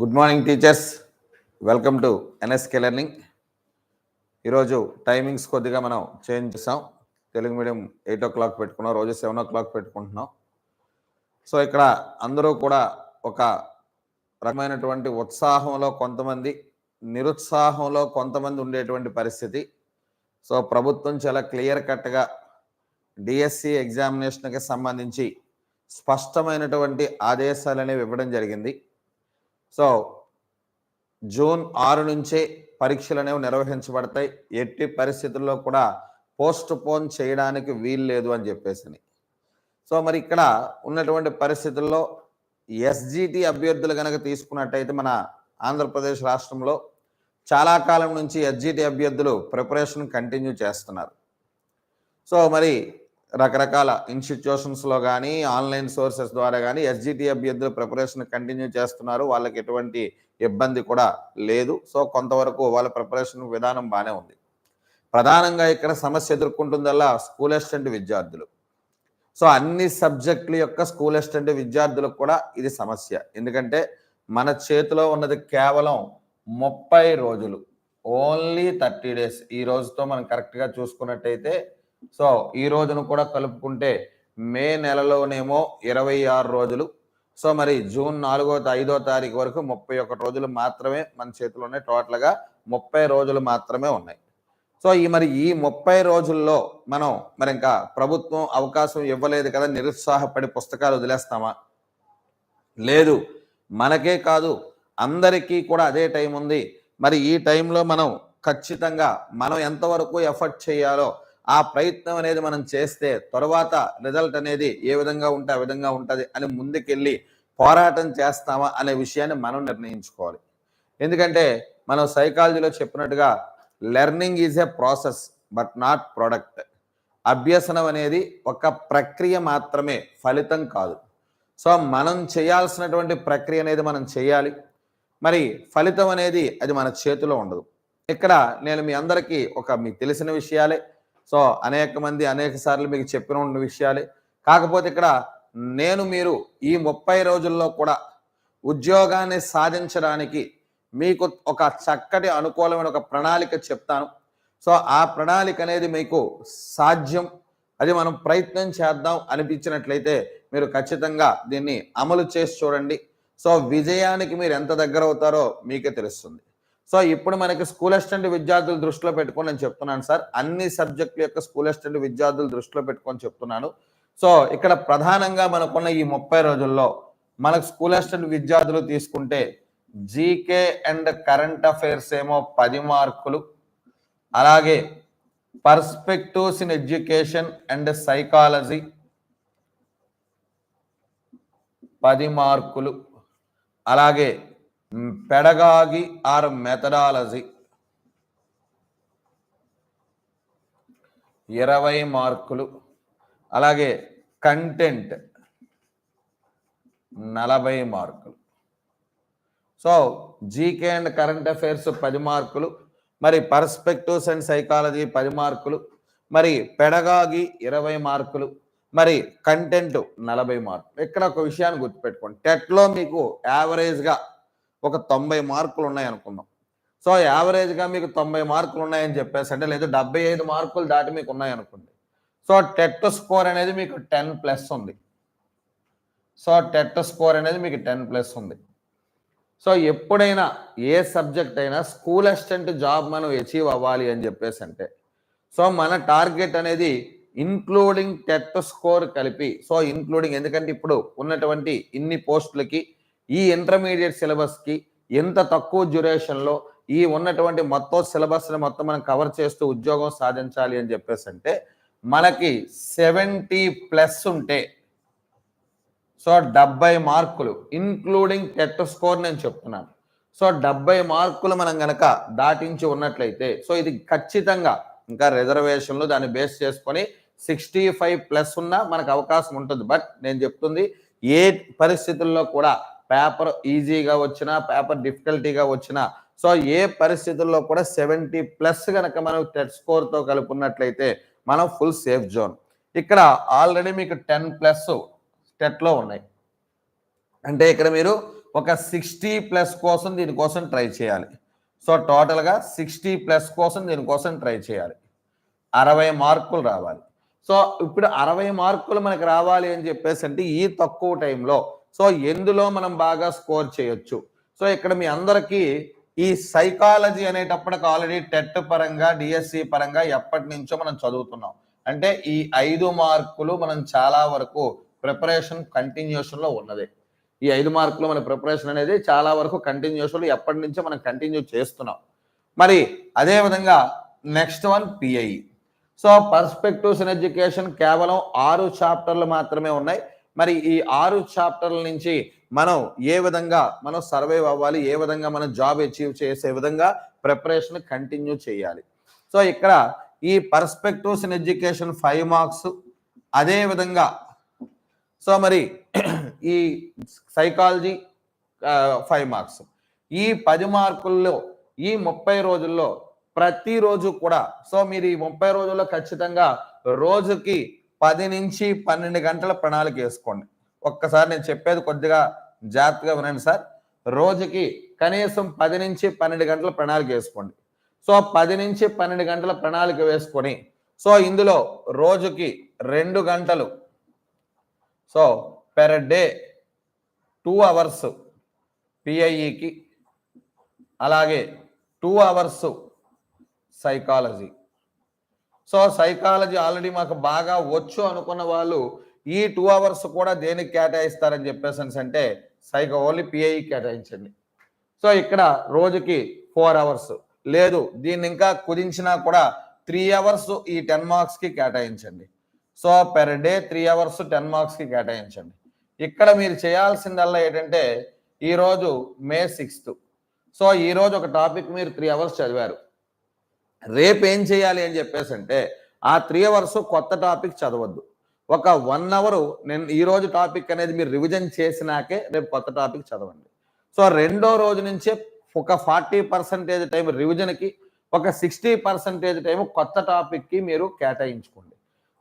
Good morning teachers welcome to NSK learning ఈరోజు timings కొద్దిగా మనం చేంజ్ చేసాం. Telugu medium eight o'clock పెట్టుకున్నాం రోజు సెవెన్ ఓ క్లాక్ పెట్టుకుంటున్నాం. సో ఇక్కడ అందరూ కూడా ఒక రకమైనటువంటి ఉత్సాహంలో కొంతమంది నిరుత్సాహంలో కొంతమంది ఉండేటువంటి పరిస్థితి. సో ప్రభుత్వం చాలా క్లియర్ కట్గా డిఎస్సి ఎగ్జామినేషన్కి సంబంధించి స్పష్టమైనటువంటి ఆదేశాలు అనేవి ఇవ్వడం జరిగింది. సో జూన్ ఆరు నుంచే పరీక్షలు అనేవి నిర్వహించబడతాయి. ఎట్టి పరిస్థితుల్లో కూడా పోస్ట్ పోన్ చేయడానికి వీలు లేదు అని చెప్పేసి సో మరి ఇక్కడ ఉన్నటువంటి పరిస్థితుల్లో ఎస్జిటి అభ్యర్థులు కనుక తీసుకున్నట్టయితే మన ఆంధ్రప్రదేశ్ రాష్ట్రంలో చాలా కాలం నుంచి ఎస్జిటి అభ్యర్థులు ప్రిపరేషన్ కంటిన్యూ చేస్తున్నారు. సో మరి రకరకాల ఇన్స్టిట్యూషన్స్లో కానీ ఆన్లైన్ సోర్సెస్ ద్వారా కానీ ఎస్జిటి అభ్యర్థులు ప్రిపరేషన్ కంటిన్యూ చేస్తున్నారు. వాళ్ళకి ఎటువంటి ఇబ్బంది కూడా లేదు. సో కొంతవరకు వాళ్ళ ప్రిపరేషన్ విధానం బాగానే ఉంది. ప్రధానంగా ఇక్కడ సమస్య ఎదుర్కొంటుందల్లా స్కూల్ అసిస్టెంట్ విద్యార్థులు. సో అన్ని సబ్జెక్టుల యొక్క స్కూల్ అసిస్టెంట్ విద్యార్థులకు కూడా ఇది సమస్య. ఎందుకంటే మన చేతిలో ఉన్నది కేవలం ముప్పై రోజులు. Only thirty days. ఈ రోజుతో మనం కరెక్ట్గా చూసుకున్నట్టయితే సో ఈ రోజును కూడా కలుపుకుంటే మే నెలలోనేమో ఇరవై ఆరు రోజులు. సో మరి జూన్ నాలుగో ఐదో తారీఖు వరకు ముప్పై ఒకటి రోజులు మాత్రమే మన చేతిలో ఉన్నాయి టోటల్గా ముప్పై రోజులు మాత్రమే ఉన్నాయి. సో ఈ మరి ఈ ముప్పై రోజుల్లో మనం మరి ఇంకా ప్రభుత్వం అవకాశం ఇవ్వలేదు కదా నిరుత్సాహపడి పుస్తకాలు వదిలేస్తామా? లేదు. మనకే కాదు. అందరికీ కూడా అదే టైం ఉంది. మరి ఈ టైంలో మనం ఖచ్చితంగా మనం ఎంతవరకు ఎఫర్ట్ చేయాలో ఆ ప్రయత్నం అనేది మనం చేస్తే తర్వాత రిజల్ట్ అనేది ఏ విధంగా ఉంటే ఆ విధంగా ఉంటుంది అని ముందుకెళ్ళి పోరాటం చేస్తామా అనే విషయాన్ని మనం నిర్ణయించుకోవాలి. ఎందుకంటే మనం సైకాలజీలో చెప్పినట్టుగా learning is a process but not product అభ్యసనం అనేది ఒక ప్రక్రియ మాత్రమే ఫలితం కాదు. సో మనం చేయాల్సినటువంటి ప్రక్రియ అనేది మనం చేయాలి. మరి ఫలితం అనేది అది మన చేతిలో ఉండదు. ఇక్కడ నేను మీ అందరికీ ఒక మీకు తెలిసిన విషయాలే. సో అనేక మంది అనేక సార్లు మీకు చెప్పిన ఉన్న విషయాలే. కాకపోతే ఇక్కడ నేను మీరు ఈ ముప్పై రోజుల్లో కూడా ఉద్యోగాన్ని సాధించడానికి మీకు ఒక చక్కటి అనుకూలమైన ఒక ప్రణాళిక చెప్తాను. సో ఆ ప్రణాళిక అనేది మీకు సాధ్యం. అది మనం ప్రయత్నం చేద్దాం అనిపించినట్లయితే మీరు ఖచ్చితంగా దీన్ని అమలు చేసి చూడండి. సో విజయానికి మీరు ఎంత దగ్గర అవుతారో మీకే తెలుస్తుంది. సో ఇప్పుడు మనకి స్కూల్ అసిస్టెంట్ విద్యార్థులు దృష్టిలో పెట్టుకొని నేను చెప్తున్నాను సార్. అన్ని సబ్జెక్టుల యొక్క స్కూల్ అసిస్టెంట్ విద్యార్థులు దృష్టిలో పెట్టుకొని చెప్తున్నాను. సో ఇక్కడ ప్రధానంగా మనకున్న ఈ ముప్పై రోజుల్లో మనకు స్కూల్ అసిస్టెంట్ విద్యార్థులు తీసుకుంటే జీకే అండ్ కరెంట్ అఫైర్స్ ఏమో పది మార్కులు. అలాగే perspectives in education and psychology పది మార్కులు. అలాగే పెడగాగి ఆర్ మెథడాలజీ ఇరవై మార్కులు. అలాగే కంటెంట్ నలభై మార్కులు. So GK and current affairs పది మార్కులు. మరి పర్స్పెక్టివ్స్ అండ్ సైకాలజీ పది మార్కులు. మరి పెడగాగి ఇరవై మార్కులు. మరి కంటెంట్ నలభై మార్కులు. ఇక్కడ ఒక విషయాన్ని గుర్తుపెట్టుకోండి. టెట్లో మీకు యావరేజ్గా ఒక తొంభై మార్కులు ఉన్నాయి అనుకుందాం. సో యావరేజ్గా మీకు తొంభై మార్కులు ఉన్నాయని చెప్పేసి అంటే లేదు డెబ్బై ఐదు మార్కులు దాటి మీకు ఉన్నాయి అనుకోండి. సో టెట్ స్కోర్ అనేది మీకు టెన్ ప్లస్ ఉంది. సో టెట్ స్కోర్ అనేది మీకు టెన్ ప్లస్ ఉంది. సో ఎప్పుడైనా ఏ సబ్జెక్ట్ అయినా స్కూల్ అసిస్టెంట్ జాబ్ మనం అచీవ్ అవ్వాలి అని చెప్పేసి అంటే సో మన టార్గెట్ అనేది ఇన్క్లూడింగ్ టెట్ స్కోర్ కలిపి సో ఇన్క్లూడింగ్ ఎందుకంటే ఇప్పుడు ఉన్నటువంటి ఇన్ని పోస్టులకి ఈ ఇంటర్మీడియట్ సిలబస్కి ఎంత తక్కువ డ్యూరేషన్లో ఈ ఉన్నటువంటి మొత్తం సిలబస్ని మొత్తం మనం కవర్ చేస్తూ ఉద్యోగం సాధించాలి అని చెప్పేసి అంటే మనకి సెవెంటీ ప్లస్ ఉంటే సో డెబ్బై మార్కులు ఇన్క్లూడింగ్ టెట్ స్కోర్ నేను చెప్తున్నాను. సో డెబ్బై మార్కులు మనం గనక దాటించి ఉన్నట్లయితే సో ఇది ఖచ్చితంగా ఇంకా రిజర్వేషన్లు దాన్ని బేస్ చేసుకొని సిక్స్టీ ఫైవ్ ప్లస్ ఉన్నా మనకు అవకాశం ఉంటుంది. బట్ నేను చెప్తుంది ఏ పరిస్థితుల్లో కూడా పేపర్ ఈజీగా వచ్చినా పేపర్ డిఫికల్టీగా వచ్చినా సో ఏ పరిస్థితుల్లో కూడా సెవెంటీ ప్లస్ కనుక మనం టెట్ స్కోర్తో కలుపుకున్నట్లయితే మనం ఫుల్ సేఫ్ జోన్. ఇక్కడ ఆల్రెడీ మీకు టెన్ ప్లస్ టెట్లో ఉన్నాయి. అంటే ఇక్కడ మీరు ఒక సిక్స్టీ ప్లస్ కోసం దీనికోసం ట్రై చేయాలి. సో టోటల్గా సిక్స్టీ ప్లస్ కోసం దీనికోసం ట్రై చేయాలి. అరవై మార్కులు రావాలి. సో ఇప్పుడు అరవై మార్కులు మనకు రావాలి అని చెప్పేసి అంటే ఈ తక్కువ టైంలో సో ఎందులో మనం బాగా స్కోర్ చేయొచ్చు? సో ఇక్కడ మీ అందరికీ ఈ సైకాలజీ అనేటప్పటికి ఆల్రెడీ టెట్ పరంగా డిఎస్సి పరంగా ఎప్పటి నుంచో మనం చదువుతున్నాం. అంటే ఈ ఐదు మార్కులు మనం చాలా వరకు ప్రిపరేషన్ కంటిన్యూషన్లో ఉన్నది. ఈ ఐదు మార్కులు మన ప్రిపరేషన్ అనేది చాలా వరకు కంటిన్యూషన్లో ఎప్పటి నుంచో మనం కంటిన్యూ చేస్తున్నాం. మరి అదే విధంగా next one PI. So perspectives in education కేవలం ఆరు చాప్టర్లు మాత్రమే ఉన్నాయి. మరి ఈ ఆరు చాప్టర్ల నుంచి మనం ఏ విధంగా మనం సర్వైవ్ అవ్వాలి ఏ విధంగా మనం జాబ్ అచీవ్ చేసే విధంగా ప్రిపరేషన్ కంటిన్యూ చేయాలి. సో ఇక్కడ ఈ perspectives in education five marks అదే విధంగా సో మరి ఈ సైకాలజీ ఫైవ్ మార్క్స్ ఈ పది మార్కుల్లో ఈ ముప్పై రోజుల్లో ప్రతిరోజు కూడా సో మీరు ఈ ముప్పై రోజుల్లో ఖచ్చితంగా రోజుకి పది నుంచి పన్నెండు గంటల ప్రణాళిక వేసుకోండి. ఒక్కసారి నేను చెప్పేది కొద్దిగా జాగ్రత్తగా వినండి సార్. రోజుకి కనీసం పది నుంచి పన్నెండు గంటల ప్రణాళిక వేసుకోండి. సో పది నుంచి పన్నెండు గంటల ప్రణాళిక వేసుకొని సో ఇందులో రోజుకి రెండు గంటలు so per day two hours పిఐఈకి అలాగే two hours psychology so psychology already మాకు బాగా వచ్చు అనుకున్న వాళ్ళు ఈ టూ అవర్స్ కూడా దేనికి కేటాయిస్తారని చెప్పేసి అంటే సైకో ఓన్లీ పిఐ కేటాయించండి. సో ఇక్కడ రోజుకి ఫోర్ అవర్స్ లేదు దీన్ని ఇంకా కుదించినా కూడా త్రీ అవర్స్ ఈ టెన్ మార్క్స్కి కేటాయించండి. So per day three hours ten మార్క్స్కి కేటాయించండి. ఇక్కడ మీరు చేయాల్సిందల్లా ఏంటంటే ఈరోజు మే సిక్స్త్ సో ఈరోజు ఒక టాపిక్ మీరు త్రీ అవర్స్ చదివారు. రేపు ఏం చేయాలి అని చెప్పేసి అంటే ఆ త్రీ అవర్స్ కొత్త టాపిక్ చదవద్దు. ఒక వన్ అవర్ నేను ఈరోజు టాపిక్ అనేది మీరు రివిజన్ చేసినాకే రేపు కొత్త టాపిక్ చదవండి. సో రెండో రోజు నుంచే ఒక ఫార్టీ పర్సెంటేజ్ టైం రివిజన్కి ఒక సిక్స్టీ పర్సెంటేజ్ టైం కొత్త టాపిక్కి మీరు కేటాయించుకోండి.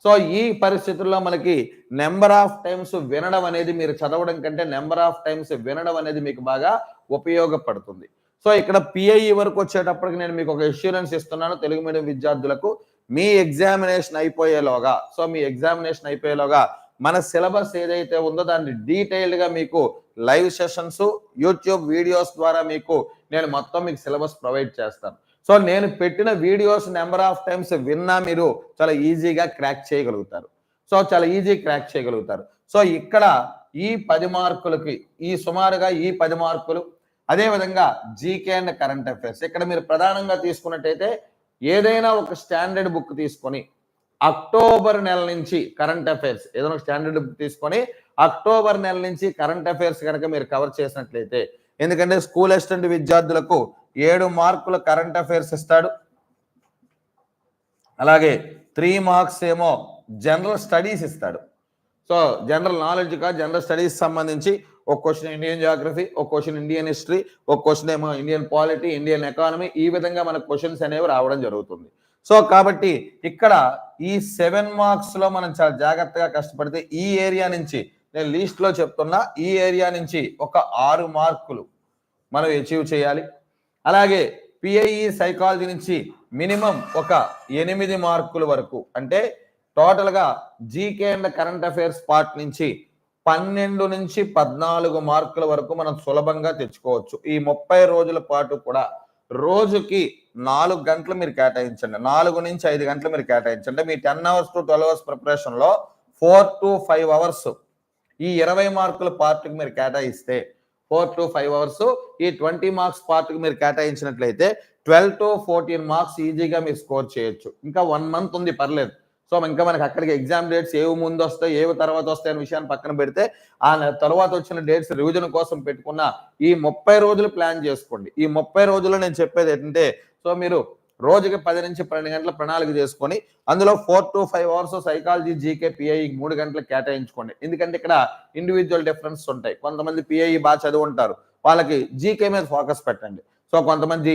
సో ఈ పరిస్థితుల్లో మనకి నెంబర్ ఆఫ్ టైమ్స్ వినడం అనేది మీరు చదవడం కంటే నెంబర్ ఆఫ్ టైమ్స్ వినడం అనేది మీకు బాగా ఉపయోగపడుతుంది. సో ఇక్కడ పిఐఈ వరకు వచ్చేటప్పటికి నేను మీకు ఒక ఇన్సూరెన్స్ ఇస్తున్నాను తెలుగు మీడియం విద్యార్థులకు. మీ ఎగ్జామినేషన్ అయిపోయేలోగా సో మీ ఎగ్జామినేషన్ అయిపోయేలోగా మన సిలబస్ ఏదైతే ఉందో దాన్ని డీటెయిల్డ్గా మీకు లైవ్ సెషన్స్ యూట్యూబ్ వీడియోస్ ద్వారా మీకు నేను మొత్తం మీకు సిలబస్ ప్రొవైడ్ చేస్తాను. సో నేను పెట్టిన వీడియోస్ నెంబర్ ఆఫ్ టైమ్స్ విన్నా మీరు చాలా ఈజీగా క్రాక్ చేయగలుగుతారు. సో చాలా ఈజీ క్రాక్ చేయగలుగుతారు. సో ఇక్కడ ఈ పది మార్కులకి ఈ సుమారుగా ఈ పది మార్కులు అదే విధంగా జీకే అండ్ కరెంట్ అఫైర్స్ ఇక్కడ మీరు ప్రధానంగా తీసుకున్నట్టయితే ఏదైనా ఒక స్టాండర్డ్ బుక్ తీసుకొని అక్టోబర్ నెల నుంచి కరెంట్ అఫైర్స్ ఏదైనా స్టాండర్డ్ బుక్ తీసుకొని అక్టోబర్ నెల నుంచి కరెంట్ అఫైర్స్ కనుక మీరు కవర్ చేసినట్లయితే ఎందుకంటే స్కూల్ అసిస్టెంట్ విద్యార్థులకు ఏడు మార్కుల కరెంట్ అఫైర్స్ ఇస్తాడు. అలాగే త్రీ మార్క్స్ ఏమో జనరల్ స్టడీస్ ఇస్తాడు. సో జనరల్ నాలెడ్జ్ కా జనరల్ స్టడీస్ సంబంధించి ఒక క్వశ్చన్ ఇండియన్ జాగ్రఫీ ఒక క్వశ్చన్ ఇండియన్ హిస్టరీ ఒక క్వశ్చన్ ఏమో ఇండియన్ పాలిటీ ఇండియన్ ఎకానమీ ఈ విధంగా మనకు క్వశ్చన్స్ అనేవి రావడం జరుగుతుంది. సో కాబట్టి ఇక్కడ ఈ సెవెన్ మార్క్స్లో మనం చాలా జాగ్రత్తగా కష్టపడితే ఈ ఏరియా నుంచి నేను లీస్ట్లో చెప్తున్నా ఈ ఏరియా నుంచి ఒక ఆరు మార్కులు మనం అచీవ్ చేయాలి. అలాగే పిఐఈ సైకాలజీ నుంచి మినిమం ఒక ఎనిమిది మార్కుల వరకు అంటే టోటల్గా GK and current affairs part నుంచి పన్నెండు నుంచి పద్నాలుగు మార్కుల వరకు మనం సులభంగా తెచ్చుకోవచ్చు. ఈ ముప్పై రోజుల పాటు కూడా రోజుకి నాలుగు గంటలు మీరు కేటాయించండి. నాలుగు నుంచి ఐదు గంటలు మీరు కేటాయించండి. మీ ten hours to twelve hours ప్రిపరేషన్లో ఫోర్ టు ఫైవ్ అవర్స్ ఈ ఇరవై మార్కుల పార్ట్కి మీరు కేటాయిస్తే ఫోర్ టు ఫైవ్ అవర్స్ ఈ ట్వంటీ మార్క్స్ పార్ట్కి మీరు కేటాయించినట్లయితే ట్వెల్వ్ టు ఫోర్టీన్ మార్క్స్ ఈజీగా మీరు స్కోర్ చేయొచ్చు. ఇంకా వన్ మంత్ ఉంది పర్లేదు. సో ఇంకా మనకి అక్కడికి ఎగ్జామ్ డేట్స్ ఏవి ముందు వస్తాయి ఏవి తర్వాత వస్తాయి అనే విషయాన్ని పక్కన పెడితే ఆ తర్వాత వచ్చిన డేట్స్ రివిజన్ కోసం పెట్టుకున్న ఈ ముప్పై రోజులు ప్లాన్ చేసుకోండి. ఈ ముప్పై రోజుల్లో నేను చెప్పేది ఏంటంటే సో మీరు రోజుకి పది నుంచి పన్నెండు గంటల ప్రణాళిక చేసుకొని అందులో four to five hours psychology GK PI మూడు గంటలు కేటాయించుకోండి. ఎందుకంటే ఇక్కడ ఇండివిజువల్ డిఫరెన్స్ ఉంటాయి. కొంతమంది పిఐ బాగా చదివి ఉంటారు వాళ్ళకి జీకే మీద ఫోకస్ పెట్టండి. సో కొంతమంది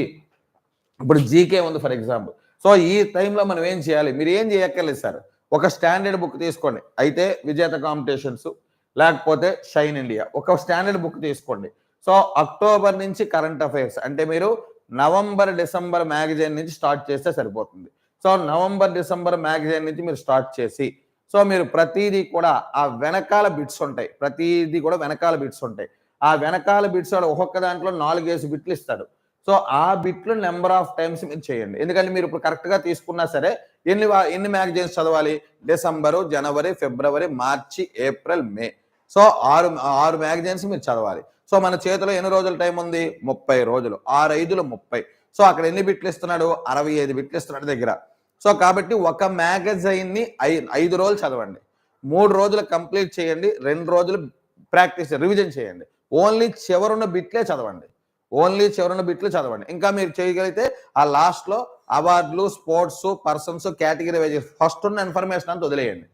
ఇప్పుడు జీకే ఉంది ఫర్ ఎగ్జాంపుల్ సో ఈ టైంలో మనం ఏం చేయాలి? మీరు ఏం చేయక్కర్లేదు సార్. ఒక స్టాండర్డ్ బుక్ తీసుకోండి. అయితే విజేత కాంపిటీషన్స్ లేకపోతే షైన్ ఇండియా. ఒక స్టాండర్డ్ బుక్ తీసుకోండి. సో అక్టోబర్ నుంచి కరెంట్ అఫైర్స్ అంటే మీరు నవంబర్ డిసెంబర్ మ్యాగజైన్ నుంచి స్టార్ట్ చేస్తే సరిపోతుంది. సో నవంబర్ డిసెంబర్ మ్యాగజైన్ నుంచి మీరు స్టార్ట్ చేసి సో మీరు ప్రతిదీ కూడా ఆ వెనకాల బిట్స్ ఉంటాయి. ప్రతిదీ కూడా వెనకాల బిట్స్ ఉంటాయి. ఆ వెనకాల బిట్స్ ఒక్కొక్క దాంట్లో నాలుగేసి బిట్లు ఇస్తాడు. సో ఆ బిట్లు నెంబర్ ఆఫ్ టైమ్స్ మీరు చేయండి. ఎందుకంటే మీరు ఇప్పుడు కరెక్ట్గా తీసుకున్నా సరే ఎన్ని ఎన్ని మ్యాగజైన్స్ చదవాలి? డిసెంబరు జనవరి ఫిబ్రవరి మార్చి ఏప్రిల్ మే. సో ఆరు ఆరు మ్యాగజైన్స్ మీరు చదవాలి. సో మన చేతిలో ఎన్ని రోజుల టైం ఉంది? ముప్పై రోజులు. ఆరు ఐదులు ముప్పై. సో అక్కడ ఎన్ని బిట్లు ఇస్తున్నాడు? అరవై ఐదు బిట్లు ఇస్తున్నాడు దగ్గర. సో కాబట్టి ఒక మ్యాగజైన్ని ఐ- ఐదు రోజులు చదవండి. మూడు రోజులు కంప్లీట్ చేయండి. రెండు రోజులు ప్రాక్టీస్ రివిజన్ చేయండి. ఓన్లీ చివరున్న బిట్లే చదవండి. ఓన్లీ చివరిన బిట్లు చదవండి. ఇంకా మీరు చేయగలిగితే ఆ లాస్ట్లో అవార్డులు sports persons category wise first ఉన్న ఇన్ఫర్మేషన్ అంతా వదిలేయండి.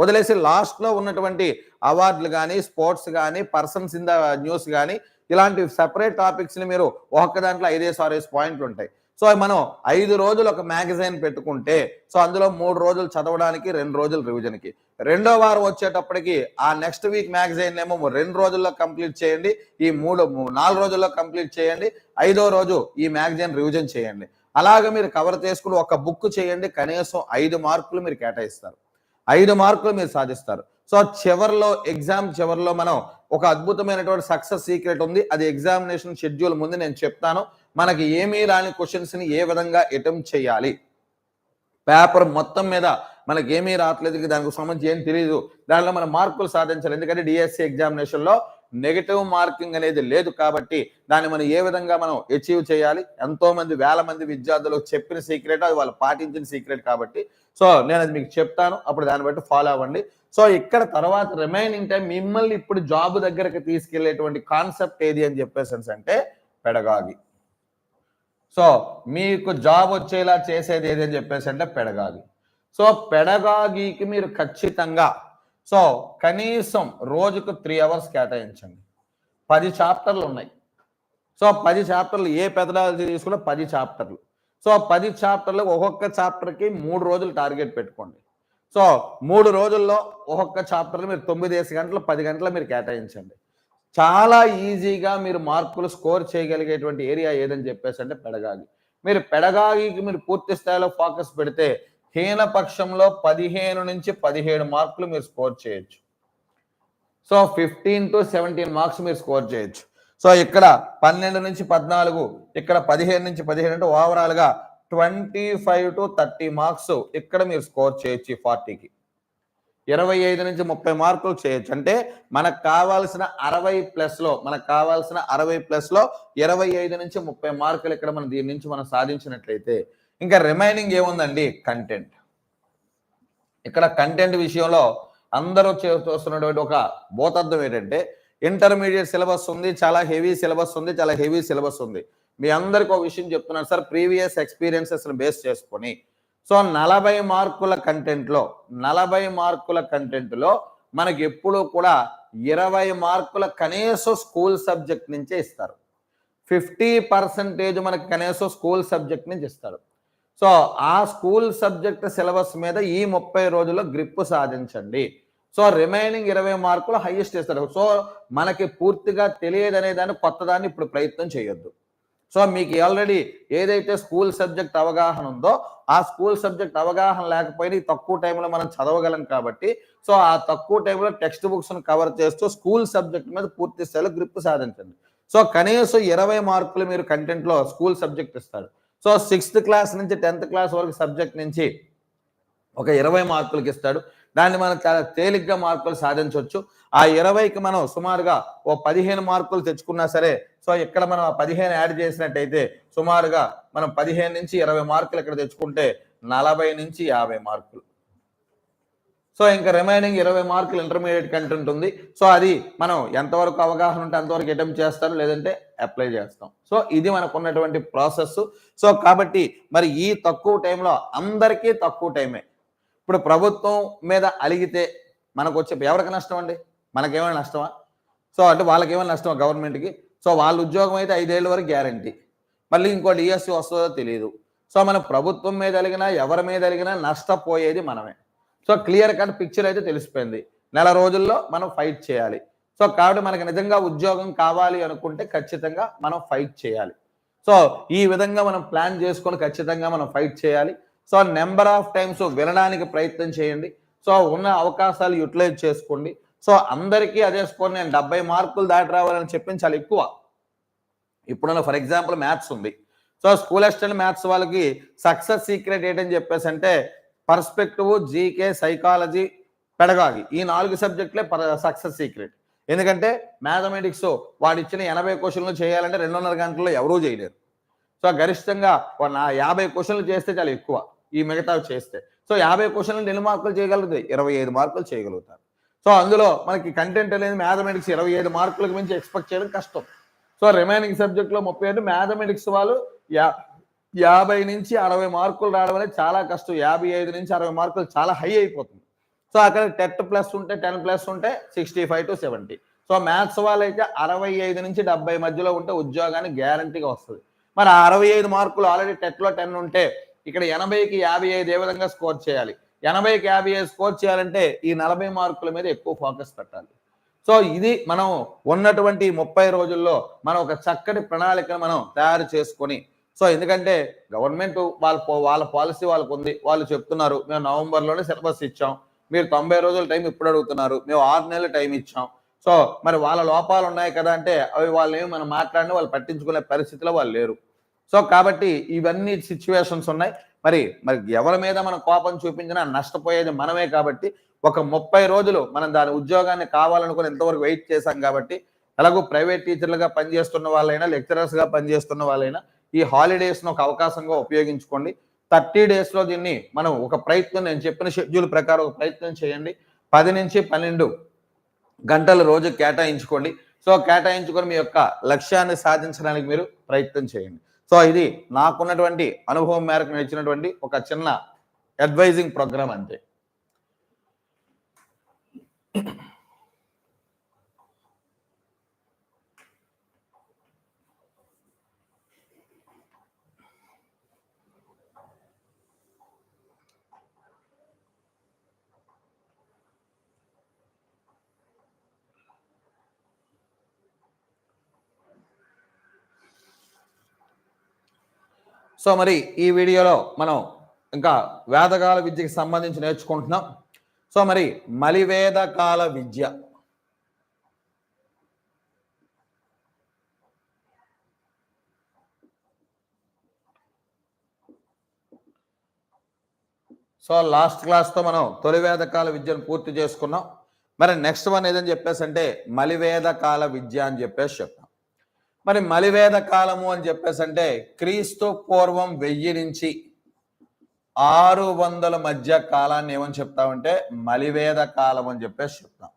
వదిలేసి లాస్ట్లో ఉన్నటువంటి అవార్డులు కానీ స్పోర్ట్స్ కానీ పర్సన్స్ ఇన్ ద న్యూస్ కానీ ఇలాంటి సెపరేట్ టాపిక్స్ని మీరు ఒక్క దాంట్లో ఐదేసి ఆరేసి పాయింట్లు ఉంటాయి. సో మనం ఐదు రోజులు ఒక మ్యాగజైన్ పెట్టుకుంటే సో అందులో మూడు రోజులు చదవడానికి రెండు రోజులు రివిజన్కి. రెండో వారం వచ్చేటప్పటికి ఆ నెక్స్ట్ వీక్ మ్యాగజైన్ ఏమో రెండు రోజుల్లో కంప్లీట్ చేయండి ఈ మూడు నాలుగు రోజుల్లో కంప్లీట్ చేయండి ఐదో రోజు ఈ మ్యాగజైన్ రివిజన్ చేయండి. అలాగే మీరు కవర్ చేసుకుని ఒక బుక్ చేయండి కనీసం ఐదు మార్కులు మీరు కేటాయిస్తారు. ఐదు మార్కులు మీరు సాధిస్తారు. సో చివరిలో ఎగ్జామ్ చివరిలో మనం ఒక అద్భుతమైనటువంటి సక్సెస్ సీక్రెట్ ఉంది. అది ఎగ్జామినేషన్ షెడ్యూల్ ముందు నేను చెప్తాను. మనకి ఏమీ రాని క్వశ్చన్స్ని ఏ విధంగా అటెంప్ట్ చేయాలి? పేపర్ మొత్తం మీద మనకి ఏమీ రావట్లేదు దానికి సంబంధించి ఏం తెలియదు దానిలో మనం మార్కులు సాధించాలి. ఎందుకంటే డిఎస్సి ఎగ్జామినేషన్లో నెగిటివ్ నెగటివ్ మార్కింగ్ అనేది లేదు కాబట్టి దాన్ని మనం ఏ విధంగా మనం అచీవ్ చేయాలి? ఎంతో మంది వేల మంది విద్యార్థులకు చెప్పిన సీక్రెట్ అది వాళ్ళు పాటించిన సీక్రెట్ కాబట్టి. సో నేను అది మీకు చెప్తాను. అప్పుడు దాన్ని బట్టి ఫాలో అవ్వండి. సో ఇక్కడ తర్వాత రిమైనింగ్ టైం మిమ్మల్ని ఇప్పుడు జాబ్ దగ్గరకు తీసుకెళ్ళేటువంటి కాన్సెప్ట్ ఏది అని చెప్పేసి అంటే పెడగాగి సో మీకు జాబ్ వచ్చేలా చేసేది ఏది అని చెప్పేసి అంటే పెడగాగి సో పెడగాగికి మీరు ఖచ్చితంగా సో కనీసం రోజుకు త్రీ అవర్స్ కేటాయించండి. పది చాప్టర్లు ఉన్నాయి. సో పది చాప్టర్లు ఏ పెదడాలజీ తీసుకున్నా పది చాప్టర్లు సో పది చాప్టర్లు ఒక్కొక్క చాప్టర్కి మూడు రోజులు టార్గెట్ పెట్టుకోండి. సో మూడు రోజుల్లో ఒక్కొక్క చాప్టర్లు మీరు తొమ్మిది గంటలు పది గంటలు మీరు కేటాయించండి. చాలా ఈజీగా మీరు మార్కులు స్కోర్ చేయగలిగేటువంటి ఏరియా ఏదని చెప్పేసి అంటే పెడగాగి. మీరు పెడగాగికి మీరు పూర్తి స్థాయిలో ఫోకస్ పెడితే హీనపక్షంలో పదిహేను నుంచి పదిహేడు మార్కులు మీరు స్కోర్ చేయొచ్చు. So fifteen to seventeen marks మీరు స్కోర్ చేయొచ్చు. సో ఇక్కడ పన్నెండు నుంచి పద్నాలుగు ఇక్కడ పదిహేను నుంచి పదిహేను అంటే ఓవరాల్గా twenty five to thirty marks ఇక్కడ మీరు స్కోర్ చేయొచ్చు ఫార్టీకి. ఇరవై ఐదు నుంచి ముప్పై మార్కులు చేయొచ్చు. అంటే మనకు కావాల్సిన అరవై ప్లస్లో మనకు కావాల్సిన అరవై ప్లస్లో ఇరవై ఐదు నుంచి ముప్పై మార్కులు ఇక్కడ మనం దీని నుంచి మనం సాధించినట్లయితే ఇంకా రిమైనింగ్ ఏముందండి? కంటెంట్ ఇక్కడ కంటెంట్ విషయంలో అందరూ చూస్తున్నటువంటి ఒక భూతత్వం ఏంటంటే ఇంటర్మీడియట్ సిలబస్ ఉంది చాలా హెవీ సిలబస్ ఉంది చాలా హెవీ సిలబస్ ఉంది. మీ అందరికి ఒక విషయం చెప్తున్నాను సార్ ప్రీవియస్ ఎక్స్పీరియన్సెస్ని బేస్ చేసుకొని. సో నలభై మార్కుల కంటెంట్లో నలభై మార్కుల కంటెంట్లో మనకి ఎప్పుడూ కూడా ఇరవై మార్కుల కనీసం స్కూల్ సబ్జెక్ట్ నుంచే ఇస్తారు. ఫిఫ్టీ పర్సెంటేజ్ మనకి కనీసం స్కూల్ సబ్జెక్ట్ నుంచి ఇస్తారు. సో ఆ స్కూల్ సబ్జెక్ట్ సిలబస్ మీద ఈ ముప్పై రోజుల్లో గ్రిప్ సాధించండి. సో రిమైనింగ్ ఇరవై మార్కులు హైయెస్ట్ ఇస్తారు సో మనకి పూర్తిగా తెలియదనే దాన్ని కొత్తదాన్ని ఇప్పుడు ప్రయత్నం చేయొద్దు. సో మీకు ఆల్రెడీ ఏదైతే స్కూల్ సబ్జెక్ట్ అవగాహన ఉందో ఆ స్కూల్ సబ్జెక్ట్ అవగాహన లేకపోయినా తక్కువ టైంలో మనం చదవగలం కాబట్టి సో ఆ తక్కువ టైంలో టెక్స్ట్ బుక్స్ను కవర్ చేస్తూ స్కూల్ సబ్జెక్ట్ మీద పూర్తి స్థాయిలో గ్రిప్ సాధించండి. సో కనీసం ఇరవై మార్కులు మీరు కంటెంట్లో స్కూల్ సబ్జెక్ట్ ఇస్తారు. సో సిక్స్త్ క్లాస్ నుంచి టెన్త్ క్లాస్ వరకు సబ్జెక్ట్ నుంచి ఒక ఇరవై మార్కులకి ఇస్తాడు. దాన్ని మనం చాలా తేలిగ్గా మార్కులు సాధించవచ్చు. ఆ ఇరవైకి మనం సుమారుగా ఓ పదిహేను మార్కులు తెచ్చుకున్నా సరే సో ఇక్కడ మనం ఆ పదిహేను యాడ్ చేసినట్టయితే సుమారుగా మనం పదిహేను నుంచి ఇరవై మార్కులు ఇక్కడ తెచ్చుకుంటే నలభై నుంచి యాభై మార్కులు. సో ఇంకా రిమైనింగ్ ఇరవై మార్కులు ఇంటర్మీడియట్ కంటే ఉంటుంది. సో అది మనం ఎంతవరకు అవగాహన ఉంటే అంతవరకు అటెంప్ట్ చేస్తారు లేదంటే అప్లై చేస్తాం. సో ఇది మనకు ఉన్నటువంటి ప్రాసెస్ సో కాబట్టి మరి ఈ తక్కువ టైంలో అందరికీ తక్కువ టైమే. ఇప్పుడు ప్రభుత్వం మీద అలిగితే మనకు వచ్చే ఎవరికి నష్టం అండి? మనకేమైనా నష్టమా? సో అంటే వాళ్ళకి ఏమైనా నష్టమా గవర్నమెంట్కి? సో వాళ్ళ ఉద్యోగం అయితే ఐదేళ్ళ వరకు గ్యారంటీ. మళ్ళీ ఇంకో డిఎస్సి వస్తుందో తెలియదు సో మన ప్రభుత్వం మీద అలిగినా ఎవరి మీద అలిగినా నష్టపోయేది మనమే. సో క్లియర్ కట్ పిక్చర్ అయితే తెలిసిపోయింది. నెల రోజుల్లో మనం ఫైట్ చేయాలి. సో కాబట్టి మనకి నిజంగా ఉద్యోగం కావాలి అనుకుంటే ఖచ్చితంగా మనం ఫైట్ చేయాలి. సో ఈ విధంగా మనం ప్లాన్ చేసుకొని ఖచ్చితంగా మనం ఫైట్ చేయాలి. సో నెంబర్ ఆఫ్ టైమ్స్ వినడానికి ప్రయత్నం చేయండి. సో ఉన్న అవకాశాలు యూటిలైజ్ చేసుకోండి. సో అందరికీ అదే స్కోర్ నేను డెబ్బై మార్కులు దాటి రావాలని చెప్పింది చాలా ఎక్కువ. ఇప్పుడున్న ఫర్ ఎగ్జాంపుల్ మ్యాథ్స్ ఉంది. సో స్కూల్ అసిస్టెంట్ మ్యాథ్స్ వాళ్ళకి సక్సెస్ సీక్రెట్ ఏంటని చెప్పేసి అంటే పర్స్పెక్టివ్ జీకే సైకాలజీ పెడగాగి ఈ నాలుగు సబ్జెక్టులే సక్సెస్ సీక్రెట్. ఎందుకంటే మ్యాథమెటిక్స్ వాడు ఇచ్చిన ఎనభై క్వశ్చన్లు చేయాలంటే రెండున్నర గంటల్లో ఎవరూ చేయలేరు. సో గరిష్టంగా నా యాభై క్వశ్చన్లు చేస్తే చాలా ఎక్కువ. ఈ మిగతావి చేస్తే. సో యాభై క్వశ్చన్లు ఎన్ని మార్కులు చేయగలుగుతాయి? ఇరవై ఐదు మార్కులు చేయగలుగుతారు. సో అందులో మనకి కంటెంట్ అనేది మ్యాథమెటిక్స్ ఇరవై ఐదు మార్కులకు మించి ఎక్స్పెక్ట్ చేయడం కష్టం. సో రిమైనింగ్ సబ్జెక్ట్లో ముప్పై ఐదు మ్యాథమెటిక్స్ వాళ్ళు యా యాభై నుంచి అరవై మార్కులు రావడం అనేది చాలా కష్టం. యాభై ఐదు నుంచి అరవై మార్కులు చాలా హై అయిపోతుంది. సో అక్కడ టెట్ ప్లస్ ఉంటే టెన్ ప్లస్ ఉంటే sixty five to seventy so maths వాళ్ళైతే అరవై ఐదు నుంచి డెబ్బై మధ్యలో ఉంటే ఉద్యోగానికి గ్యారంటీగా వస్తుంది. మరి అరవై ఐదు మార్కులు ఆల్రెడీ టెట్లో టెన్ ఉంటే ఇక్కడ ఎనభైకి యాభై ఐదు ఏ విధంగా స్కోర్ చేయాలి? ఎనభైకి యాభై ఐదు స్కోర్ చేయాలంటే ఈ నలభై మార్కుల మీద ఎక్కువ ఫోకస్ పెట్టాలి. సో ఇది మనం ఉన్నటువంటి ముప్పై రోజుల్లో మనం ఒక చక్కటి ప్రణాళికను మనం తయారు చేసుకొని సో ఎందుకంటే గవర్నమెంట్ వాళ్ళ వాళ్ళ పాలసీ వాళ్ళకు ఉంది వాళ్ళు చెప్తున్నారు మేము నవంబర్లోనే సిలబస్ ఇచ్చాం. మీరు తొంభై రోజుల టైం ఇప్పుడు అడుగుతున్నారు. మేము ఆరు నెలల టైం ఇచ్చాం. సో మరి వాళ్ళ లోపాలు ఉన్నాయి కదా అంటే అవి వాళ్ళు ఏమి మనం మాట్లాడిన వాళ్ళు పట్టించుకునే పరిస్థితిలో వాళ్ళు లేరు. సో కాబట్టి ఇవన్నీ సిచ్యువేషన్స్ ఉన్నాయి. మరి మరి ఎవరి మీద మనం కోపం చూపించినా నష్టపోయేది మనమే కాబట్టి ఒక ముప్పై రోజులు మనం దాని ఉద్యోగాన్ని కావాలనుకుని ఎంతవరకు వెయిట్ చేశాం కాబట్టి ఎలాగో ప్రైవేట్ టీచర్లుగా పనిచేస్తున్న వాళ్ళైనా లెక్చరర్స్గా పనిచేస్తున్న వాళ్ళైనా ఈ హాలిడేస్ను ఒక అవకాశంగా ఉపయోగించుకోండి. థర్టీ డేస్లో దీన్ని మనం ఒక ప్రయత్నం నేను చెప్పిన షెడ్యూల్ ప్రకారం ఒక ప్రయత్నం చేయండి. పది నుంచి పన్నెండు గంటలు రోజు కేటాయించుకోండి. సో కేటాయించుకొని మీ యొక్క లక్ష్యాన్ని సాధించడానికి మీరు ప్రయత్నం చేయండి. సో ఇది నాకున్నటువంటి అనుభవం మేరకు నేను ఇచ్చినటువంటి ఒక చిన్న అడ్వైజింగ్ ప్రోగ్రామ్ అంతే. సో మరి ఈ వీడియోలో మనం ఇంకా వేదకాల విద్యకి సంబంధించి నేర్చుకుంటున్నాం. సో మరి మలివేదకాల విద్య. సో లాస్ట్ క్లాస్తో మనం తొలి వేదకాల విద్యను పూర్తి చేసుకున్నాం. మరి నెక్స్ట్ వన్ ఏదని చెప్పేసి అంటే మలివేదకాల విద్య అని చెప్పేసి చెప్పాం మరి మలివేద కాలము అని చెప్పేసి అంటే క్రీస్తు పూర్వం వెయ్యి నుంచి ఆరు వందల మధ్య కాలాన్ని ఏమని చెప్తామంటే మలివేద కాలం అని చెప్పేసి చెప్తాం.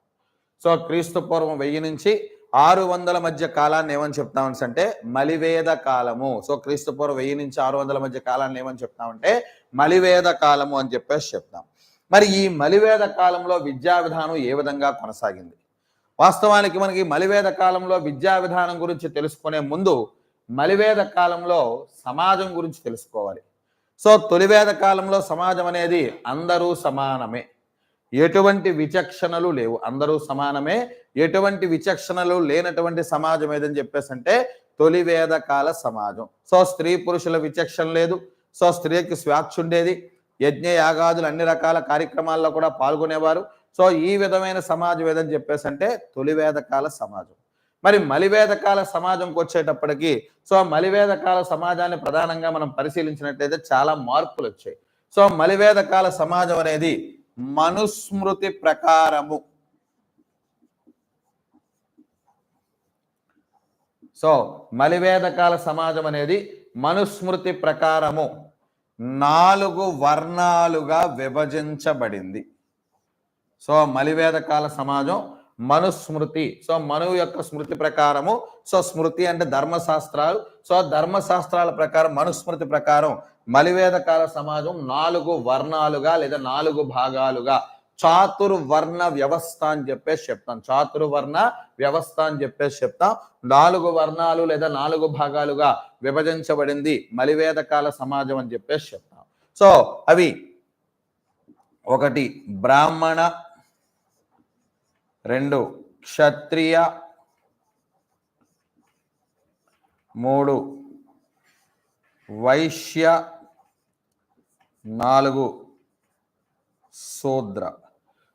సో క్రీస్తు పూర్వం వెయ్యి నుంచి ఆరు వందల మధ్య కాలాన్ని ఏమని చెప్తామని అంటే మలివేద కాలము. సో క్రీస్తు పూర్వం వెయ్యి నుంచి ఆరు వందల మధ్య కాలాన్ని ఏమని చెప్తామంటే మలివేద కాలము అని చెప్పేసి చెప్తాం. మరి ఈ మలివేద కాలంలో విద్యా విధానం ఏ విధంగా కొనసాగింది? వాస్తవానికి మనకి మలివేద కాలంలో విద్యా విధానం గురించి తెలుసుకునే ముందు మలివేద కాలంలో సమాజం గురించి తెలుసుకోవాలి. సో తొలివేద కాలంలో సమాజం అనేది అందరూ సమానమే. ఎటువంటి విచక్షణలు లేవు. అందరూ సమానమే. ఎటువంటి విచక్షణలు లేనటువంటి సమాజం ఏదని చెప్పేసి అంటే తొలివేద కాల సమాజం. సో స్త్రీ పురుషుల విచక్షణ లేదు. సో స్త్రీకి స్వేచ్ఛ ఉండేది యజ్ఞ యాగాదులు అన్ని రకాల కార్యక్రమాల్లో కూడా పాల్గొనేవారు. సో ఈ విధమైన సమాజం ఏదని చెప్పేసి అంటే తొలివేదకాల సమాజం. మరి మలివేదకాల సమాజంకి వచ్చేటప్పటికి సో మలివేదకాల సమాజాన్ని ప్రధానంగా మనం పరిశీలించినట్లయితే చాలా మార్పులు వచ్చాయి. సో మలివేదకాల సమాజం అనేది మనుస్మృతి ప్రకారము. సో మలివేదకాల సమాజం అనేది మనుస్మృతి ప్రకారము. నాలుగు వర్ణాలుగా విభజించబడింది. సో మలివేద కాల సమాజం మనుస్మృతి. సో మనువు యొక్క స్మృతి ప్రకారము. సో స్మృతి అంటే ధర్మశాస్త్రాలు. సో ధర్మశాస్త్రాల ప్రకారం మనుస్మృతి ప్రకారం మలివేద కాల సమాజం నాలుగు వర్ణాలుగా లేదా నాలుగు భాగాలుగా. చాతుర్వర్ణ వ్యవస్థ అని చెప్పేసి చెప్తాం. చాతుర్వర్ణ వ్యవస్థ అని చెప్పేసి చెప్తాం. నాలుగు వర్ణాలు లేదా నాలుగు భాగాలుగా విభజించబడింది మలివేద కాల సమాజం అని చెప్పేసి చెప్తాం. సో అవి ఒకటి బ్రాహ్మణ రెండు క్షత్రియ. మూడు వైశ్య. నాలుగు శూద్ర.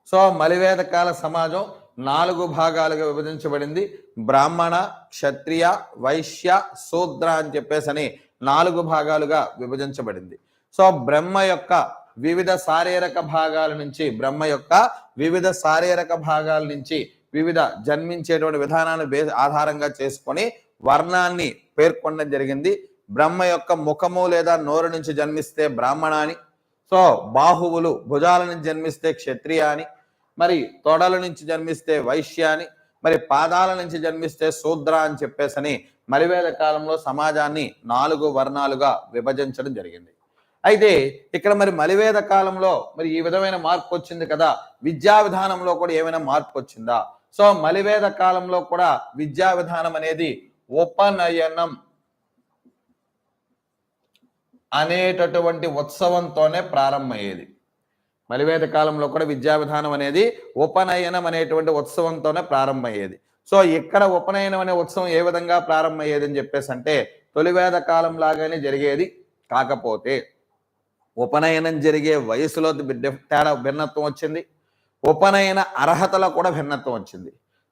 సో మలివేదకాల సమాజం నాలుగు భాగాలుగా విభజించబడింది. బ్రాహ్మణ క్షత్రియ వైశ్య శూద్ర అని చెప్పేసి అని నాలుగు భాగాలుగా విభజించబడింది. సో బ్రహ్మ యొక్క వివిధ శారీరక భాగాల నుంచి బ్రహ్మ యొక్క వివిధ శారీరక భాగాల నుంచి వివిధ జన్మించేటువంటి విధానాన్ని బే ఆధారంగా చేసుకొని వర్ణాన్ని పేర్కొనడం జరిగింది. బ్రహ్మ యొక్క ముఖము లేదా నోరు నుంచి జన్మిస్తే బ్రాహ్మణ అని సో బాహువులు భుజాల నుంచి జన్మిస్తే క్షత్రియ అని మరి తొడల నుంచి జన్మిస్తే వైశ్య అని మరి పాదాల నుంచి జన్మిస్తే శూద్ర అని చెప్పేసని మలివేద కాలంలో సమాజాన్ని నాలుగు వర్ణాలుగా విభజించడం జరిగింది. అయితే ఇక్కడ మరి మలివేద కాలంలో మరి ఈ విధమైన మార్పు వచ్చింది కదా? విద్యా విధానంలో కూడా ఏమైనా మార్పు వచ్చిందా? సో మలివేద కాలంలో కూడా విద్యా విధానం అనేది ఉపనయనం అనేటటువంటి ఉత్సవంతోనే ప్రారంభమయ్యేది. మలివేద కాలంలో కూడా విద్యా విధానం అనేది ఉపనయనం అనేటువంటి ఉత్సవంతోనే ప్రారంభమయ్యేది. సో ఇక్కడ ఉపనయనం అనే ఉత్సవం ఏ విధంగా ప్రారంభమయ్యేది అని చెప్పేసి అంటే తొలివేద కాలం లాగానే జరిగేది కాకపోతే. ఉపనయనం జరిగే వయసులో తేడా భిన్నత్వం వచ్చింది. ఉపనయన అర్హతలో కూడా భిన్నత్వం వచ్చింది.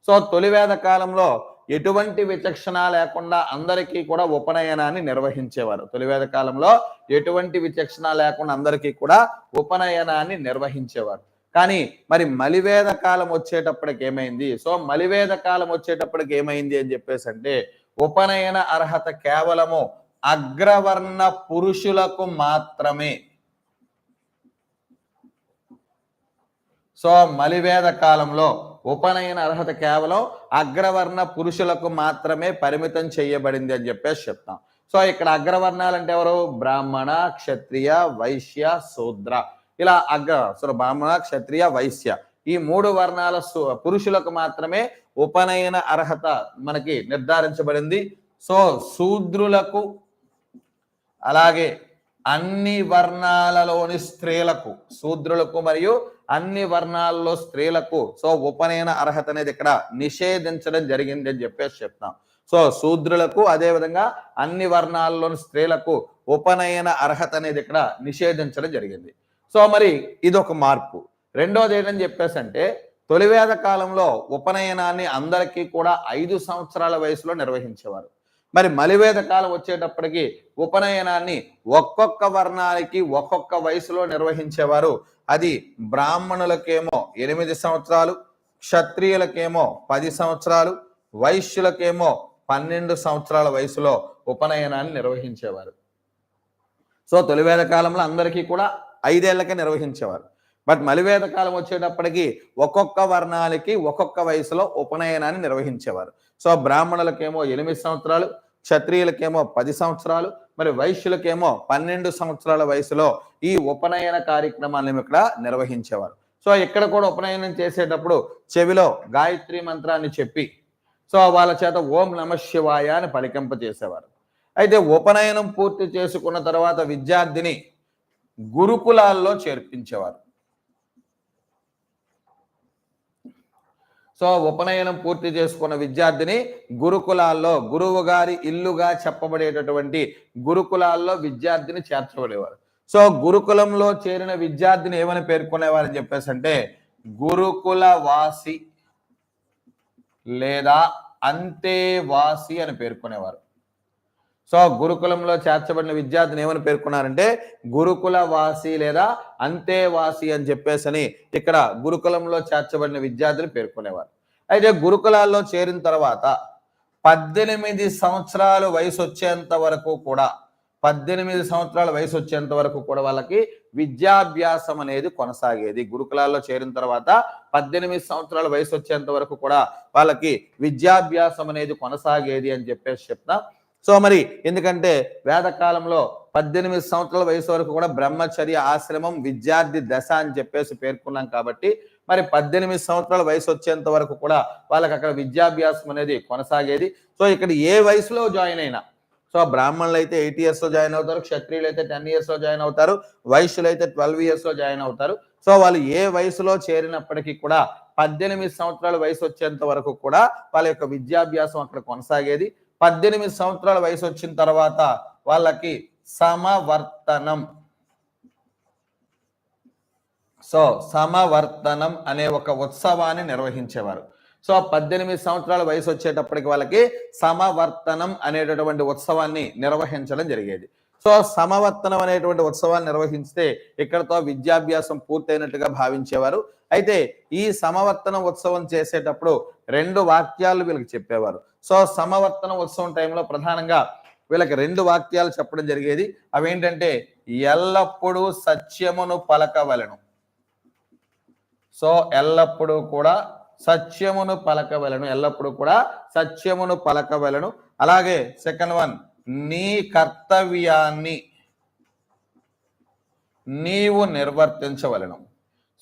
సో తొలివేద కాలంలో ఎటువంటి విచక్షణ లేకుండా అందరికీ కూడా ఉపనయనాన్ని నిర్వహించేవారు. తొలివేద కాలంలో ఎటువంటి విచక్షణ లేకుండా అందరికీ కూడా ఉపనయనాన్ని నిర్వహించేవారు. కానీ మరి మలివేద కాలం వచ్చేటప్పటికి ఏమైంది? సో మలివేద కాలం వచ్చేటప్పటికి ఏమైంది అని చెప్పేసి అంటే ఉపనయన అర్హత కేవలము అగ్రవర్ణ పురుషులకు మాత్రమే. సో మలివేద కాలంలో ఉపనయన అర్హత కేవలం అగ్రవర్ణ పురుషులకు మాత్రమే పరిమితం చేయబడింది అని చెప్పేసి చెప్తాం. సో ఇక్కడ అగ్రవర్ణాలు అంటే ఎవరు? బ్రాహ్మణ క్షత్రియ వైశ్య శూద్ర. ఇలా అగ్ర సో బ్రాహ్మణ క్షత్రియ వైశ్య. ఈ మూడు వర్ణాల పురుషులకు మాత్రమే ఉపనయన అర్హత మనకి నిర్ధారించబడింది. సో శూద్రులకు అలాగే అన్ని వర్ణాలలోని స్త్రీలకు శూద్రులకు మరియు అన్ని వర్ణాల్లో స్త్రీలకు. సో ఉపనయన అర్హత అనేది ఇక్కడ నిషేధించడం జరిగింది అని చెప్పేసి చెప్తాం. సో శూద్రులకు అదేవిధంగా అన్ని వర్ణాల్లోని స్త్రీలకు ఉపనయన అర్హత అనేది ఇక్కడ నిషేధించడం జరిగింది. సో మరి ఇది ఒక మార్పు. రెండోది ఏంటని చెప్పేసి అంటే తొలివేద కాలంలో ఉపనయనాన్ని అందరికీ కూడా ఐదు సంవత్సరాల వయసులో నిర్వహించేవారు. మరి మలివేద కాలం వచ్చేటప్పటికి ఉపనయనాన్ని ఒక్కొక్క వర్ణానికి ఒక్కొక్క వయసులో నిర్వహించేవారు. అది బ్రాహ్మణులకేమో ఎనిమిది సంవత్సరాలు క్షత్రియులకేమో పది సంవత్సరాలు వైశ్యులకేమో పన్నెండు సంవత్సరాల వయసులో ఉపనయనాన్ని నిర్వహించేవారు. సో తొలివేద కాలంలో అందరికీ కూడా ఐదేళ్ళకే నిర్వహించేవారు. బట్ మలివేద కాలం వచ్చేటప్పటికి ఒక్కొక్క వర్ణాలకి ఒక్కొక్క వయసులో ఉపనయనాన్ని నిర్వహించేవారు. సో బ్రాహ్మణులకేమో ఎనిమిది సంవత్సరాలు క్షత్రియులకేమో పది సంవత్సరాలు మరి వైశ్యులకేమో పన్నెండు సంవత్సరాల వయసులో ఈ ఉపనయన కార్యక్రమాన్ని ఇక్కడ నిర్వహించేవారు. సో ఇక్కడ కూడా ఉపనయనం చేసేటప్పుడు చెవిలో గాయత్రి మంత్రాన్ని చెప్పి సో వాళ్ళ చేత ఓం నమ శివాయ అని పలికింప చేసేవారు. అయితే ఉపనయనం పూర్తి చేసుకున్న తర్వాత విద్యార్థిని గురుకులాల్లో చేర్పించేవారు. సో ఉపనయనం పూర్తి చేసుకున్న విద్యార్థిని గురుకులాల్లో గురువు గారి ఇల్లుగా చెప్పబడేటటువంటి గురుకులాల్లో విద్యార్థిని చేర్చబడేవారు. సో గురుకులంలో చేరిన విద్యార్థిని ఏమని పేర్కొనేవారని చెప్పేసి అంటే గురుకుల వాసి లేదా అంతేవాసి అని పేర్కొనేవారు. సో గురుకులంలో చేర్చబడిన విద్యార్థిని ఏమని పేర్కొన్నారంటే గురుకుల వాసి లేదా అంతేవాసి అని చెప్పేసని ఇక్కడ గురుకులంలో చేర్చబడిన విద్యార్థిని పేర్కొనేవారు. అయితే గురుకులాల్లో చేరిన తర్వాత పద్దెనిమిది సంవత్సరాలు వయసు వచ్చేంత వరకు కూడా పద్దెనిమిది సంవత్సరాల వయసు వచ్చేంత వరకు కూడా వాళ్ళకి విద్యాభ్యాసం అనేది కొనసాగేది. గురుకులాల్లో చేరిన తర్వాత పద్దెనిమిది సంవత్సరాల వయసు వచ్చేంత వరకు కూడా వాళ్ళకి విద్యాభ్యాసం అనేది కొనసాగేది అని చెప్పేసి చెప్తాం. సో మరి ఎందుకంటే వేదకాలంలో పద్దెనిమిది సంవత్సరాల వయసు వరకు కూడా బ్రహ్మచర్య ఆశ్రమం విద్యార్థి దశ అని చెప్పేసి పేర్కొన్నాం కాబట్టి మరి పద్దెనిమిది సంవత్సరాల వయసు వచ్చేంత వరకు కూడా వాళ్ళకి అక్కడ విద్యాభ్యాసం అనేది కొనసాగేది. సో ఇక్కడ ఏ వయసులో జాయిన్ అయినా సో బ్రాహ్మణులు అయితే ఎయిట్ ఇయర్స్లో జాయిన్ అవుతారు క్షత్రియులు అయితే టెన్ ఇయర్స్లో జాయిన్ అవుతారు వైశ్యులు అయితే ట్వెల్వ్ ఇయర్స్లో జాయిన్ అవుతారు. సో వాళ్ళు ఏ వయసులో చేరినప్పటికీ కూడా పద్దెనిమిది సంవత్సరాల వయసు వచ్చేంత వరకు కూడా వాళ్ళ యొక్క విద్యాభ్యాసం అక్కడ కొనసాగేది. పద్దెనిమిది సంవత్సరాల వయసు వచ్చిన తర్వాత వాళ్ళకి సమవర్తనం. సో సమవర్తనం అనే ఒక ఉత్సవాన్ని నిర్వహించేవారు. సో పద్దెనిమిది సంవత్సరాల వయసు వచ్చేటప్పటికి వాళ్ళకి సమవర్తనం అనేటటువంటి ఉత్సవాన్ని నిర్వహించడం జరిగేది. సో సమవర్తనం అనేటువంటి ఉత్సవాన్ని నిర్వహిస్తే ఇక్కడతో విద్యాభ్యాసం పూర్తయినట్టుగా భావించేవారు. అయితే ఈ సమవర్తన ఉత్సవం చేసేటప్పుడు రెండు వాక్యాలు వీళ్ళకి చెప్పేవారు. సో సమవర్తన ఉత్సవం టైంలో ప్రధానంగా వీళ్ళకి రెండు వాక్యాలు చెప్పడం జరిగేది. అవేంటంటే ఎల్లప్పుడూ సత్యమును పలకవలను. సో ఎల్లప్పుడూ కూడా సత్యమును పలకవలను ఎల్లప్పుడూ కూడా సత్యమును పలకవలను. అలాగే సెకండ్ వన్ నీ కర్తవ్యాన్ని నీవు నిర్వర్తించవలను.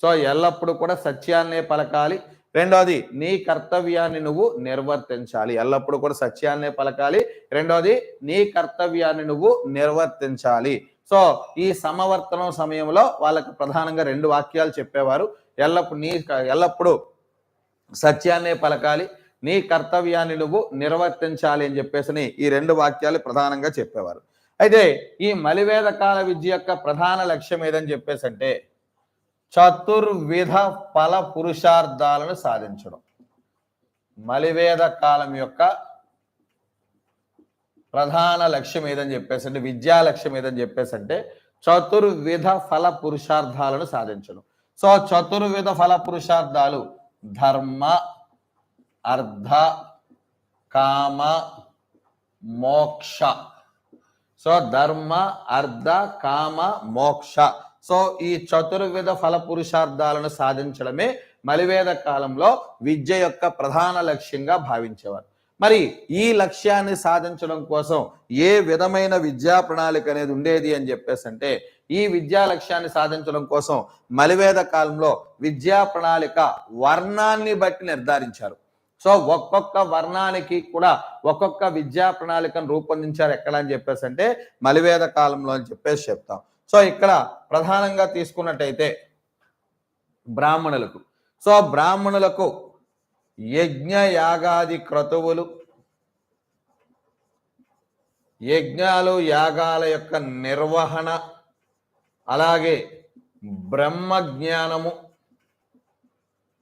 సో ఎల్లప్పుడూ కూడా సత్యాన్నే పలకాలి రెండోది నీ కర్తవ్యాన్ని నువ్వు నిర్వర్తించాలి. ఎల్లప్పుడూ కూడా సత్యాన్నే పలకాలి. రెండోది నీ కర్తవ్యాన్ని నువ్వు నిర్వర్తించాలి. సో ఈ సమవర్తనం సమయంలో వాళ్ళకి ప్రధానంగా రెండు వాక్యాలు చెప్పేవారు. ఎల్లప్పుడు నీ ఎల్లప్పుడూ సత్యాన్నే పలకాలి. నీ కర్తవ్యాన్ని నువ్వు నిర్వర్తించాలి అని చెప్పేసి ఈ రెండు వాక్యాలు ప్రధానంగా చెప్పేవారు. అయితే ఈ మలివేద కాల విద్య యొక్క ప్రధాన లక్ష్యం ఏదని చెప్పేసి అంటే చతుర్విధ ఫల పురుషార్థాలను సాధించడం. మలివేద కాలం యొక్క ప్రధాన లక్ష్యం ఏదని చెప్పేసి అంటే విద్యా లక్ష్యం ఏదని చెప్పేసి అంటే చతుర్విధ ఫల పురుషార్థాలను సాధించడం. సో చతుర్విధ ఫల పురుషార్థాలు ధర్మ అర్ధ కామ మోక్ష. సో ధర్మ అర్ధ కామ మోక్ష. సో ఈ చతుర్విధ ఫల పురుషార్థాలను సాధించడమే మలివేద కాలంలో విద్య యొక్క ప్రధాన లక్ష్యంగా భావించేవారు. మరి ఈ లక్ష్యాన్ని సాధించడం కోసం ఏ విధమైన విద్యా ప్రణాళిక అనేది ఉండేది అని చెప్పేసి అంటే ఈ విద్యా లక్ష్యాన్ని సాధించడం కోసం మలివేద కాలంలో విద్యా ప్రణాళిక వర్ణాన్ని బట్టి నిర్ధారించారు. సో ఒక్కొక్క వర్ణానికి కూడా ఒక్కొక్క విద్యా ప్రణాళికను రూపొందించారు ఎక్కడ అని చెప్పేసి అంటే మలివేద కాలంలో అని చెప్పేసి చెప్తాం. సో ఇక్కడ ప్రధానంగా తీసుకున్నట్టయితే బ్రాహ్మణులకు. సో బ్రాహ్మణులకు యజ్ఞ యాగాది క్రతువులు యజ్ఞాలు యాగాల యొక్క నిర్వహణ అలాగే బ్రహ్మ జ్ఞానము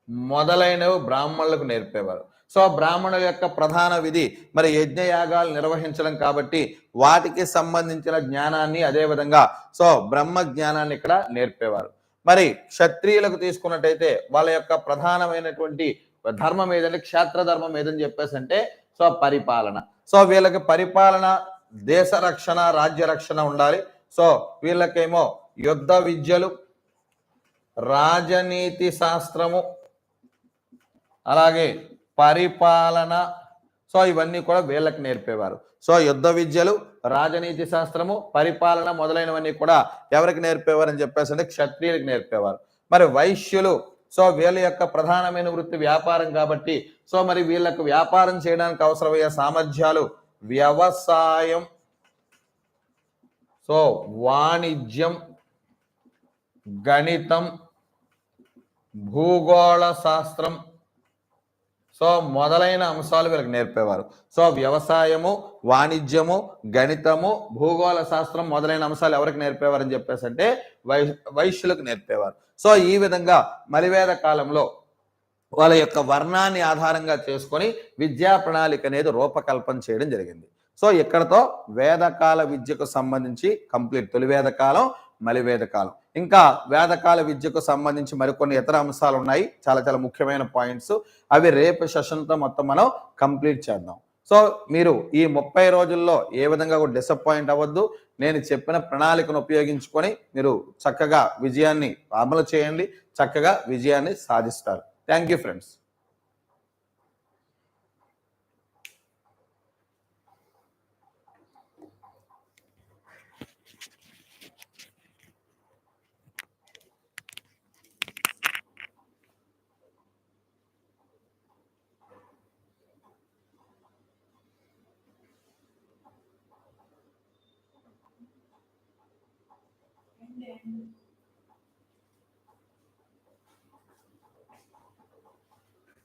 మొదలైనవి బ్రాహ్మణులకు నేర్పేవారు. సో బ్రాహ్మణుల యొక్క ప్రధాన విధి మరి యజ్ఞయాగాలు నిర్వహించడం కాబట్టి వాటికి సంబంధించిన జ్ఞానాన్ని అదేవిధంగా సో బ్రహ్మ జ్ఞానాన్ని ఇక్కడ నేర్పేవారు. మరి క్షత్రియులకు తీసుకున్నట్టయితే వాళ్ళ యొక్క ప్రధానమైనటువంటి ధర్మం ఏదంటే క్షేత్ర ధర్మం ఏదని చెప్పేసి అంటే సో పరిపాలన. సో వీళ్ళకి పరిపాలన దేశ రక్షణ రాజ్య రక్షణ ఉండాలి. సో వీళ్ళకేమో యుద్ధ విద్యలు రాజనీతి శాస్త్రము అలాగే పరిపాలన. సో ఇవన్నీ కూడా వీళ్ళకి నేర్పేవారు. సో యుద్ధ విద్యలు రాజనీతి శాస్త్రము పరిపాలన మొదలైనవన్నీ కూడా ఎవరికి నేర్పేవారు అని చెప్పేసి అంటే క్షత్రియులకు నేర్పేవారు. మరి వైశ్యులు సో వీళ్ళ యొక్క ప్రధానమైన వృత్తి వ్యాపారం కాబట్టి సో మరి వీళ్ళకు వ్యాపారం చేయడానికి అవసరమయ్యే సామర్థ్యాలు వ్యవసాయం సో వాణిజ్యం గణితం భూగోళ శాస్త్రం సో మొదలైన అంశాలు వీళ్ళకి నేర్పేవారు. సో వ్యవసాయము వాణిజ్యము గణితము భూగోళ శాస్త్రం మొదలైన అంశాలు ఎవరికి నేర్పేవారని చెప్పేసి అంటే వై వైశ్యులకు నేర్పేవారు. సో ఈ విధంగా మలివేద కాలంలో వాళ్ళ యొక్క వర్ణాన్ని ఆధారంగా చేసుకొని విద్యా ప్రణాళిక అనేది రూపకల్పన చేయడం జరిగింది. సో ఇక్కడతో వేదకాల విద్యకు సంబంధించి కంప్లీట్ తొలి వేదకాలం మలి వేదకాలం ఇంకా వేదకాల విద్యకు సంబంధించి మరికొన్ని ఇతర అంశాలు ఉన్నాయి. చాలా చాలా ముఖ్యమైన పాయింట్స్. అవి రేపు సెషన్తో మొత్తం మనం కంప్లీట్ చేద్దాం. సో మీరు ఈ ముప్పై రోజుల్లో ఏ విధంగా కూడా డిసప్పాయింట్ అవ్వద్దు. నేను చెప్పిన ప్రణాళికను ఉపయోగించుకొని మీరు చక్కగా విజయాన్ని అమలు చేయండి. చక్కగా విజయాన్ని సాధిస్తారు. Thank you friends.